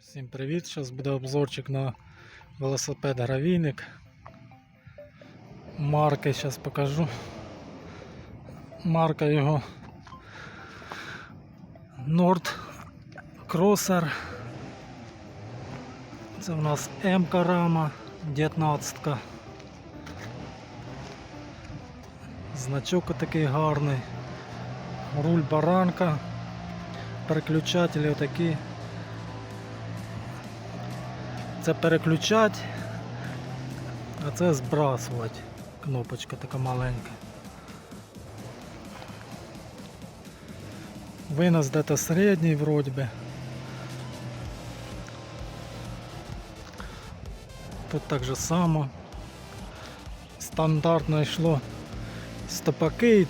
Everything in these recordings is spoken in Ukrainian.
Всім привіт! Зараз буде обзорчик на велосипед гравійник. Марки зараз покажу. Марка його Nord Crosser. Це у нас М рама 19. Значок такий гарний. Руль баранка. Переключателі отакі. Це переключати, а це збрасувати. Кнопочка така маленька. Винос де-то середній вроді би. Тут так же само. Стандартно йшло стопаки,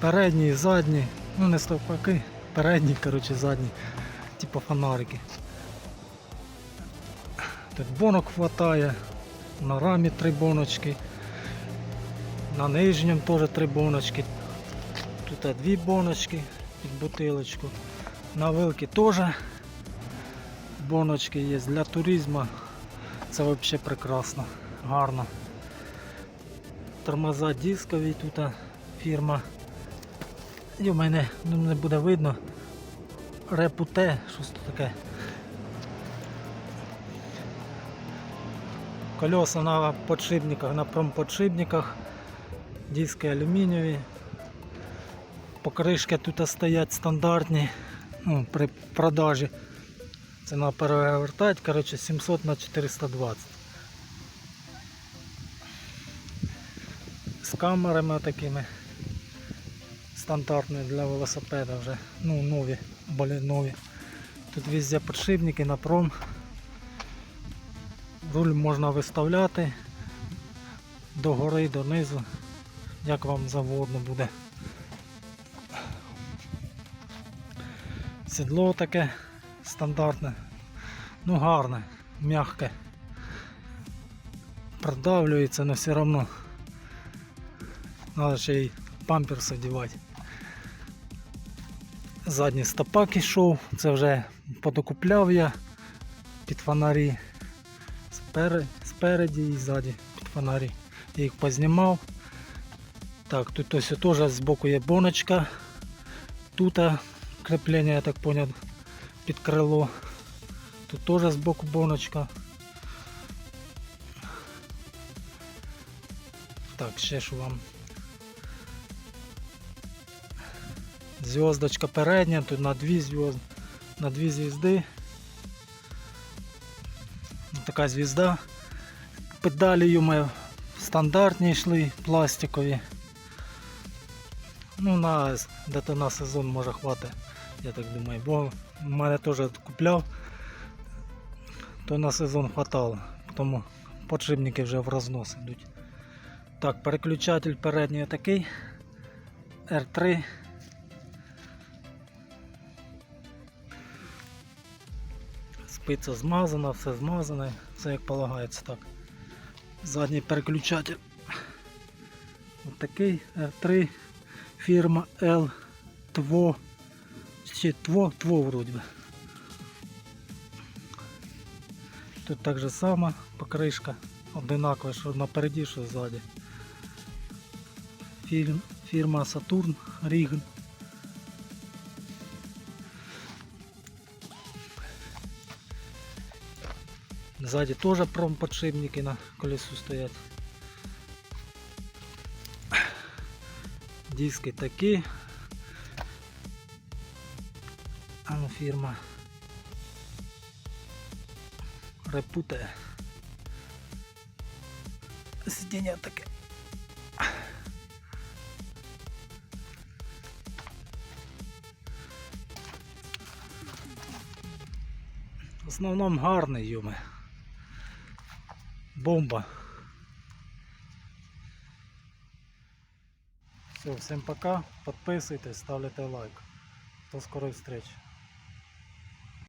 передні і задні. Ну не стопаки, передні, коротше, задні, типу фонарики. Тут бонок хватає, на рамі три боночки, на нижньому теж три боночки. Тут дві боночки під бутилочку. На вилки теж боночки є для туризму. Це взагалі прекрасно, гарно. Тормоза дискові тут фірма. І в мене ну, не буде видно. Репуте, щось таке. Колеса на подшипниках, на промподшипниках, диски алюмінієві. Покришки тут стоять стандартні ну, при продажі. Це на перевертати, коротше 700 на 420. З камерами такими стандартні для велосипеда вже, ну нові, более нові. Тут везде подшипники на пром. Руль можна виставляти до гори, донизу, як вам завгодно буде. Сідло таке стандартне, ну гарне, м'яке. Продавлюється, але все одно треба ще й памперс одягати. Задній стопак ішов, це вже подокупляв я під фонарі спер- спереді і ззаді під фонарі. Я їх познімав. Так, тут ось теж збоку є боночка. Тут кріплення, я так поняв, під крило. Тут теж збоку боночка. Так, ще що вам. Зв'язочка передня, тут на дві зв'язки, на дві звізди. Така звізда. Педалі йому стандартні йшли, пластикові. Ну, на, на сезон може хватить, я так думаю, бо в мене теж купляв, то на сезон хватало, тому подшипники вже в рознос йдуть. Так, переключатель передній такий R3. Спиця змазана, все змазане, все як полагається так. Задній переключатель. Ось такий R3 фірма L Tvo. Чи Tvo, Tvo вроді би. Тут так же само покришка одинакова, що напереді, що ззаді. Фірма Saturn Rign. Сзади тоже промподшипники на колесу стоят. Диски такі. А ну фірма. Репуте. Сидіння таке. В основному гарний юми. Бомба. Все, всем пока. Подписывайтесь, ставите лайк. До скорой встречи.